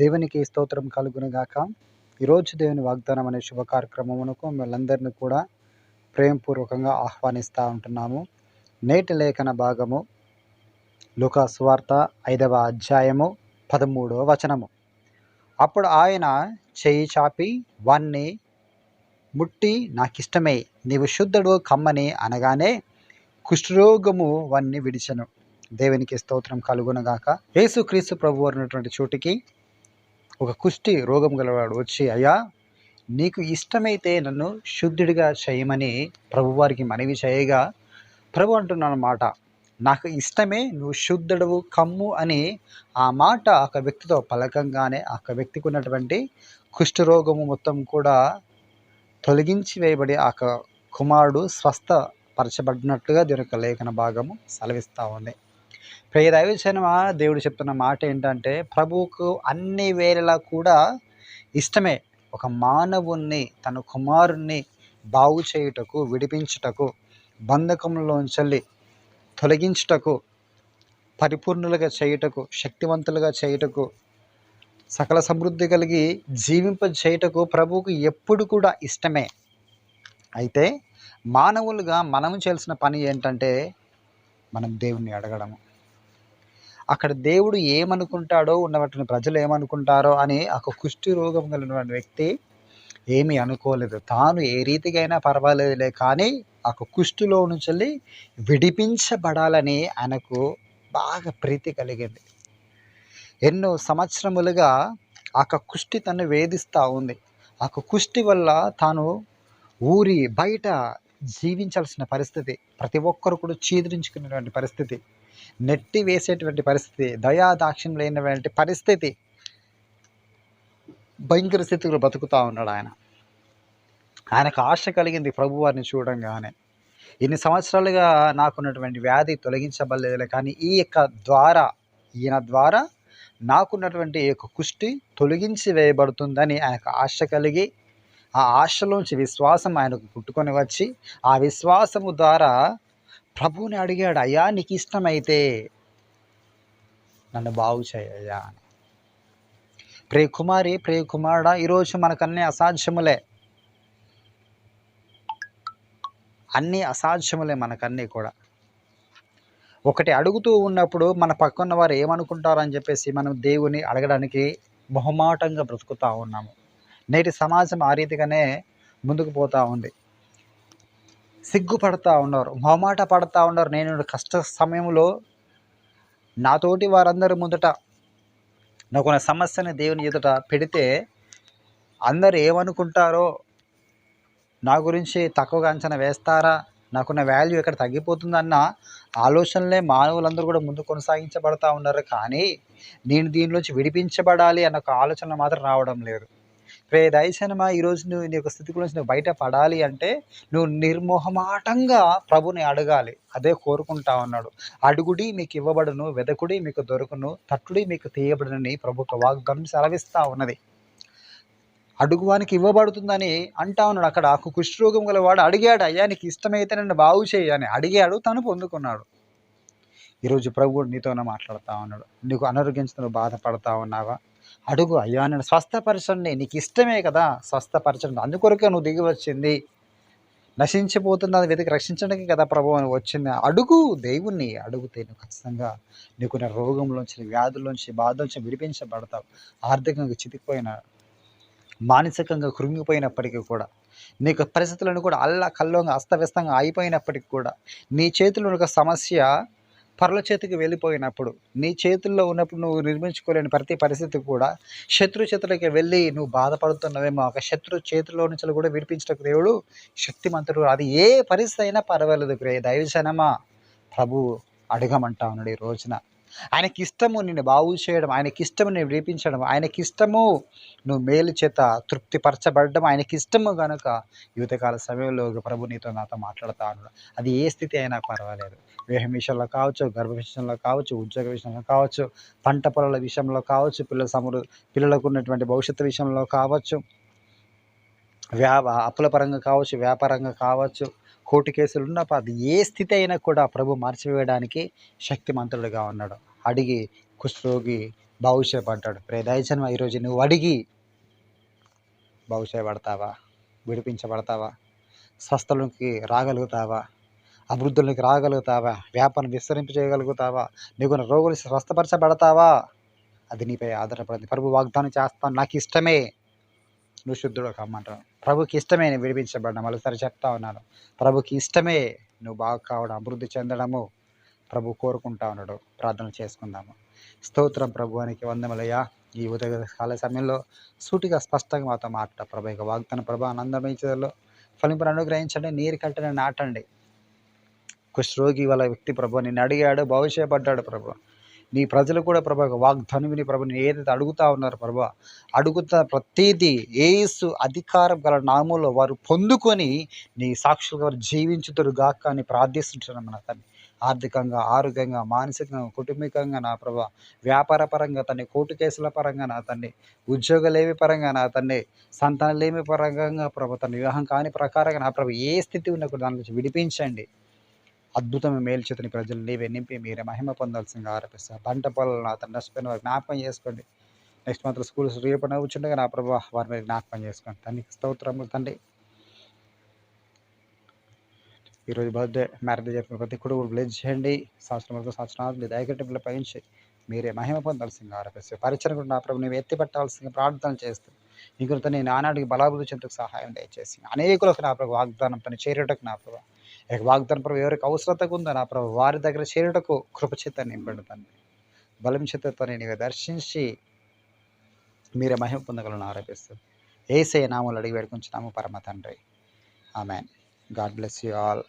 దేవునికి స్తోత్రం కలుగునుగాక ఈరోజు దేవుని వాగ్దానం అనే శుభ కార్యక్రమమునకు మిమ్మల్ందరినీ కూడా ప్రేమపూర్వకంగా ఆహ్వానిస్తూ ఉంటున్నాము. నేటి లేఖన భాగము లుకా సువార్త ఐదవ అధ్యాయము పదమూడవ వచనము. అప్పుడు ఆయన చేయి చాపి వాణ్ణి ముట్టి నాకిష్టమే నీవు శుద్ధుడు కమ్మని అనగానే కుష్ఠరోగము వాణ్ణి విడిచెను. దేవునికి స్తోత్రం కలుగునగాక యేసుక్రీస్తు ప్రభు ఉన్నటువంటి చోటికి ఒక కుష్టి రోగం గలవాడు వచ్చి అయ్యా నీకు ఇష్టమైతే నన్ను శుద్ధుడిగా చేయమని ప్రభువారికి మనవి చేయగా ప్రభు అంటున్నానమాట నాకు ఇష్టమే నువ్వు శుద్ధుడవు కమ్ము అని ఆ మాట ఒక వ్యక్తితో పలకంగానే ఆ వ్యక్తికి ఉన్నటువంటి కుష్ఠరోగము మొత్తం కూడా తొలగించి వేయబడి ఆ కుమారుడు స్వస్థపరచబడినట్లుగా దీని యొక్క లేఖన భాగము సెలవిస్తూ ఉంది. ప్రియ దైవజనమా దేవుడు చెప్తున్న మాట ఏంటంటే ప్రభువుకు అన్ని వేళలా కూడా ఇష్టమే ఒక మానవుణ్ణి తన కుమారుణ్ణి బాగు చేయుటకు విడిపించుటకు బంధకంలోంచెల్లి తొలగించుటకు పరిపూర్ణులుగా చేయుటకు శక్తివంతులుగా చేయుటకు సకల సమృద్ధి కలిగి జీవింప చేయుటకు ప్రభువుకు ఎప్పుడు కూడా ఇష్టమే. అయితే మానవులుగా మనం చేయాల్సిన పని ఏంటంటే మనం దేవుణ్ణి అడగడము. అక్కడ దేవుడు ఏమనుకుంటాడో ఉన్నటువంటి ప్రజలు ఏమనుకుంటారో అని ఒక కుష్టి రోగం కలిగినటువంటి వ్యక్తి ఏమీ అనుకోలేదు. తాను ఏ రీతికైనా పర్వాలేదులే కానీ ఆ కుష్టిలో నుంచి విడిపించబడాలని ఆయనకు బాగా ప్రీతి కలిగింది. ఎన్నో సంవత్సరములుగా ఆ కుష్టి తను వేధిస్తూ ఉంది. ఆ కుష్టి వల్ల తాను ఊరి బయట జీవించాల్సిన పరిస్థితి ప్రతి ఒక్కరు కూడా చీదరించుకునేటువంటి పరిస్థితి నెట్టి వేసేటువంటి పరిస్థితి దయాదాక్ష్యం లేనటువంటి పరిస్థితి. భయంకర స్థితిలో బతుకుతూ ఉన్నాడు ఆయన. ఆయనకు ఆశ కలిగింది ప్రభువారిని చూడంగానే. ఇన్ని సంవత్సరాలుగా నాకున్నటువంటి వ్యాధి తొలగించబడలేదులే కానీ ఈ యొక్క ద్వారా ఈయన ద్వారా నాకున్నటువంటి ఈ యొక్క కుష్టి తొలగించి వేయబడుతుందని ఆయనకు ఆశ కలిగి ఆ ఆశలోంచి విశ్వాసం ఆయనకు పుట్టుకొని వచ్చి ఆ విశ్వాసము ద్వారా ప్రభువుని అడిగాడు అయ్యా నీకు ఇష్టమైతే నన్ను బాగు చేయయ్యా అని. ప్రియకుమారి ప్రియకుమారుడా ఈరోజు మనకన్నీ అసాధ్యములే. అన్నీ అసాధ్యములే మనకన్నీ కూడా. ఒకటి అడుగుతూ ఉన్నప్పుడు మన పక్కన్న వారు ఏమనుకుంటారని చెప్పేసి మనం దేవుని అడగడానికి మొహమాటంగా బ్రతుకుతూ ఉన్నాము. నేటి సమాజం ఆ రీతిగానే ముందుకు పోతూ ఉంది. సిగ్గుపడతా ఉన్నారు మొహమాట పడతా ఉన్నారు. నేను కష్ట సమయంలో నాతోటి వారందరి ముందట నాకున్న సమస్యని దేవుని ఎదుట పెడితే అందరు ఏమనుకుంటారో నా గురించి తక్కువగా అంచనా వేస్తారా నాకున్న వాల్యూ ఎక్కడ తగ్గిపోతుందన్న ఆలోచనలే మానవులందరూ కూడా ముందు కొనసాగించబడతా ఉన్నారు. కానీ నేను దీనిలోంచి విడిపించబడాలి అన్న ఒక ఆలోచన మాత్రం రావడం లేదు. రే దయసనమా ఈరోజు నువ్వు నీ యొక్క స్థితి గురించి నువ్వు బయట పడాలి అంటే నువ్వు నిర్మోహమాటంగా ప్రభుని అడగాలి. అదే కోరుకుంటా ఉన్నాడు. అడుగుడి మీకు ఇవ్వబడును వెదకుడి మీకు దొరుకును తట్టుడి మీకు తీయబడునని ప్రభు ఒక వాగ్దానం సెలవిస్తూ ఉన్నది. అడుగువానికి ఇవ్వబడుతుందని అంటా ఉన్నాడు. అక్కడ ఆకు కుష్ఠరోగం గల వాడు అడిగాడు అయ్యా నీకు ఇష్టమైతే నన్ను బాగు చేయి అని. అడిగాడు తను పొందుకున్నాడు. ఈరోజు ప్రభు నీతోనే మాట్లాడుతూ ఉన్నాడు. నీకు అనారోగ్యంతో బాధపడతా ఉన్నావా? అడుగు అయ్యా నేను స్వస్థపరచండి నీకు ఇష్టమే కదా స్వస్థపరచండి. అందుకొరకే నువ్వు దిగి వచ్చింది. నశించిపోతుంది అది వెతికి రక్షించడానికి కదా ప్రభు అని వచ్చింది. అడుగు దేవుణ్ణి అడుగుతే నువ్వు ఖచ్చితంగా నీకున్న రోగంలోంచి వ్యాధుల్లోంచి బాధలోంచి విడిపించబడతావు. ఆర్థికంగా చితికిపోయిన మానసికంగా కృంగిపోయినప్పటికీ కూడా నీకు పరిస్థితులను కూడా అల్లా కల్లోగా అస్తవ్యస్తంగా అయిపోయినప్పటికీ కూడా నీ చేతిలో ఒక సమస్య పరుల చేతికి వెళ్ళిపోయినప్పుడు నీ చేతుల్లో ఉన్నప్పుడు నువ్వు నిర్మించుకోలేని ప్రతి పరిస్థితి కూడా శత్రు చేతులకి వెళ్ళి నువ్వు బాధపడుతున్నవేమో. ఒక శత్రు చేతిలో నుంచి కూడా విడిపించటకు దేవుడు శక్తిమంతుడు. అది ఏ పరిస్థితి అయినా పర్వాలేదు ప్రే దైవజనమా? ప్రభు అడగమంటా ఉన్నాడు ఈ రోజున. ఆయనకి ఇష్టము నిన్ను బాగు చేయడం ఆయనకి ఇష్టము నేను విడిపించడం ఆయనకి ఇష్టము నువ్వు మేలు చేత తృప్తిపరచబడడం ఆయనకి ఇష్టము కనుక యువతకాల సమయంలో ప్రభు నీతో నాతో మాట్లాడుతాను అది ఏ స్థితి అయినా పర్వాలేదు. వివాహం విషయంలో కావచ్చు గర్భ విషయంలో కావచ్చు ఉద్యోగ విషయంలో కావచ్చు పంట పొలాల విషయంలో కావచ్చు పిల్లల సమృ పిల్లలకు ఉన్నటువంటి భవిష్యత్తు విషయంలో కావచ్చు వ్యా అప్పుల పరంగా కావచ్చు వ్యాపారంగా కావచ్చు కోర్టు కేసులు ఉన్నప్పుడు అది ఏ స్థితి అయినా కూడా ప్రభు మార్చివేయడానికి శక్తిమంతుడుగా ఉన్నాడు. అడిగి కుష్ఠరోగి పడ్డాడు ప్రే దయచన్మ ఈరోజు నువ్వు అడిగి భవిష్యపడతావా విడిపించబడతావా? స్వస్థలోకి రాగలుగుతావా? అభివృద్ధిలోకి రాగలుగుతావా? వ్యాపారం విస్తరింప చేయగలుగుతావా? నీకు రోగులు స్వస్థపరచబడతావా? అది నీపై ఆధారపడింది. ప్రభు వాగ్దానం చేస్తాను. నాకు ఇష్టమే. నువ్వు శుద్ధుడు కమ్మంటావు ప్రభుకి ఇష్టమే నేను విడిపించబడిన. మరోసారి చెప్తా ఉన్నాను. ప్రభుకి ఇష్టమే. నువ్వు బాగా కావడం అభివృద్ధి చెందడము ప్రభు కోరుకుంటా ఉన్నాడు. ప్రార్థన చేసుకుందాము. స్తోత్రం ప్రభువానికి వందములయ్యా. ఈ ఉదయ కాల సమయంలో సూటిగా స్పష్టంగా మాతో మాట ప్రభు. యొక్క వాగ్దాన ప్రభు ఆనందమించడంలో ఫలింపును అనుగ్రహించండి. నీరు కట్టని నాటండి. కుష్రోగి వాళ్ళ వ్యక్తి ప్రభు నిన్ను అడిగాడు భవిష్యపడ్డాడు ప్రభు. నీ ప్రజలు కూడా ప్రభు ఒక వాగ్దానం విని ప్రభు నేను ఏదైతే అడుగుతా ఉన్నారు ప్రభు అడుగుతున్న ప్రతిదీ ఏసు అధికారం గల నామంలో వారు పొందుకొని నీ సాక్షులుగా వారు జీవించుతురు గాక అని ప్రార్థిస్తుంటున్నాం మన తండ్రి. ఆర్థికంగా ఆరోగ్యంగా మానసికంగా కుటుంబికంగా నా ప్రభా వ్యాపార పరంగా తండ్రి కోర్టు కేసుల పరంగా నా తండ్రి ఉద్యోగలేమి పరంగా నా తండ్రి సంతానలేమి పరంగా ప్రభు తన వివాహం కాని ప్రకారంగా నా ప్రభు ఏ స్థితి ఉన్నా కూడా దాని నుంచి విడిపించండి. అద్భుతమైన మేల్చేతని ప్రజలు నీవే నింపి మీరే మహిమ పొందాల్సిందిగా ఆరోపిస్తారు పంట పొలాలు నా తను నష్టపోయిన వారికి జ్ఞాపకం చేసుకోండి. నెక్స్ట్ మంత్ స్కూల్స్ రేపు నవ్వుచుండగా నా ప్రభావ వారి మీద జ్ఞాపకం చేసుకోండి. తండ్రి స్తోత్రములు తండ్రి. ఈరోజు బర్త్డే. మ్యారేజ్ జరిపిన ప్రతి కూడా బ్లెజ్ చేయండి. సంవత్సరం వరకు సంవత్సరాలు మీ పయించి మీరే మహిమ పొందాల్సిందిగా ఆరోపిస్తారు పరిచయం కూడా నా ప్రభు నువ్వు ఎత్తిపెట్టాల్సిందిగా ప్రార్థన చేస్తూ ఇంకొక నేను ఆనాటికి బలాభివృద్ధి చెందుకు సహాయం దయచేసి అనేకులకు నా ప్రభు వాగ్దానం తను చేరేటకు నా ప్రభు ఇక వాగ్దానం ప్రభు ఎవరికి అవసరతకు ఉందో నా ప్రభు వారి దగ్గర చేరుటకు కృపచేత నింపండి తండ్రి. బలం చేతతో నేను దర్శించి మీరే మహిమ పొందగలను ఆరోపిస్తుంది ఏసే నామూలు అడిగి వేడుకుంటున్నాము పరమ తండ్రి. Amen. God bless you all.